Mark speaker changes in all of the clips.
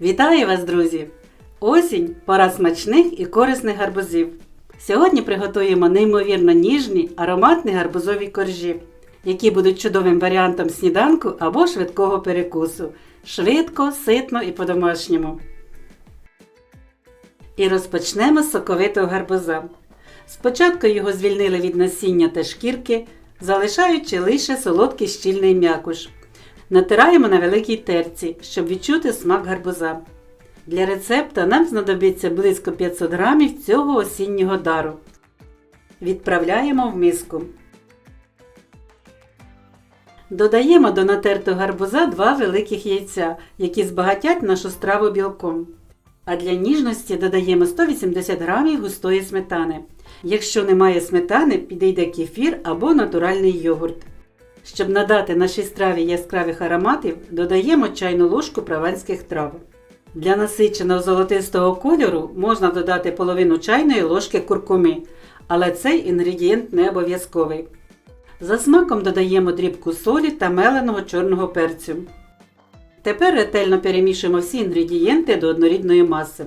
Speaker 1: Вітаю вас, друзі! Осінь пора смачних і корисних гарбузів. Сьогодні приготуємо неймовірно ніжні ароматні гарбузові коржі, які будуть чудовим варіантом сніданку або швидкого перекусу. Швидко, ситно і по-домашньому. І розпочнемо з соковитого гарбуза. Спочатку його звільнили від насіння та шкірки, залишаючи лише солодкий щільний м'якуш. Натираємо на великій терці, щоб відчути смак гарбуза. Для рецепта нам знадобиться близько 500 грамів цього осіннього дару. Відправляємо в миску. Додаємо до натертого гарбуза 2 великих яйця, які збагатять нашу страву білком. А для ніжності додаємо 180 грамів густої сметани. Якщо немає сметани, підійде кефір або натуральний йогурт. Щоб надати нашій страві яскравих ароматів, додаємо чайну ложку прованських трав. Для насиченого золотистого кольору можна додати половину чайної ложки куркуми, але цей інгредієнт не обов'язковий. За смаком додаємо дрібку солі та меленого чорного перцю. Тепер ретельно перемішуємо всі інгредієнти до однорідної маси.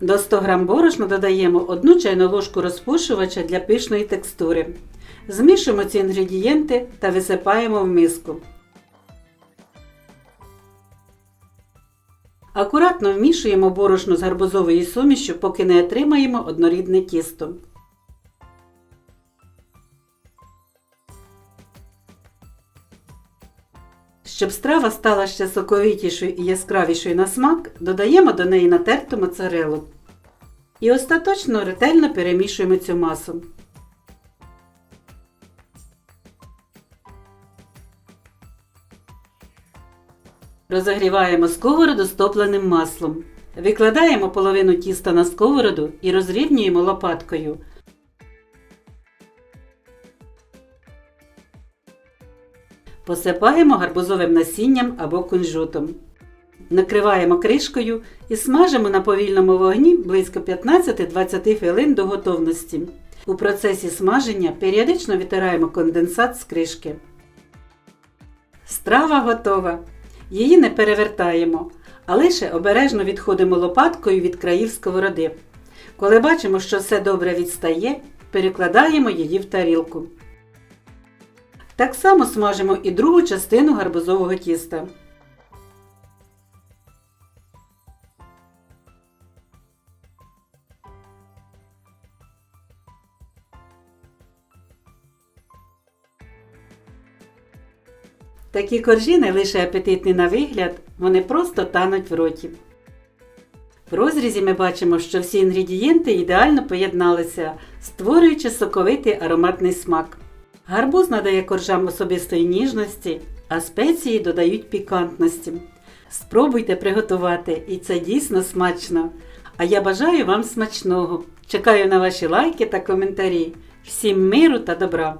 Speaker 1: До 100 г борошна додаємо 1 чайну ложку розпушувача для пишної текстури. Змішуємо ці інгредієнти та висипаємо в миску. Акуратно вмішуємо борошно з гарбузовою сумішю, поки не отримаємо однорідне тісто. Щоб страва стала ще соковитішою і яскравішою на смак, додаємо до неї натерту моцарелу. І остаточно ретельно перемішуємо цю масу. Розогріваємо сковороду з топленим маслом. Викладаємо половину тіста на сковороду і розрівнюємо лопаткою. Посипаємо гарбузовим насінням або кунжутом. Накриваємо кришкою і смажимо на повільному вогні близько 15-20 хвилин до готовності. У процесі смаження періодично витираємо конденсат з кришки. Страва готова. Її не перевертаємо, а лише обережно відходимо лопаткою від країв сковороди. Коли бачимо, що все добре відстає, перекладаємо її в тарілку. Так само смажимо і другу частину гарбузового тіста. Такі коржі не лише апетитні на вигляд, вони просто тануть в роті. В розрізі ми бачимо, що всі інгредієнти ідеально поєдналися, створюючи соковитий ароматний смак. Гарбуз надає коржам особистої ніжності, а спеції додають пікантності. Спробуйте приготувати, і це дійсно смачно. А я бажаю вам смачного. Чекаю на ваші лайки та коментарі. Всім миру та добра!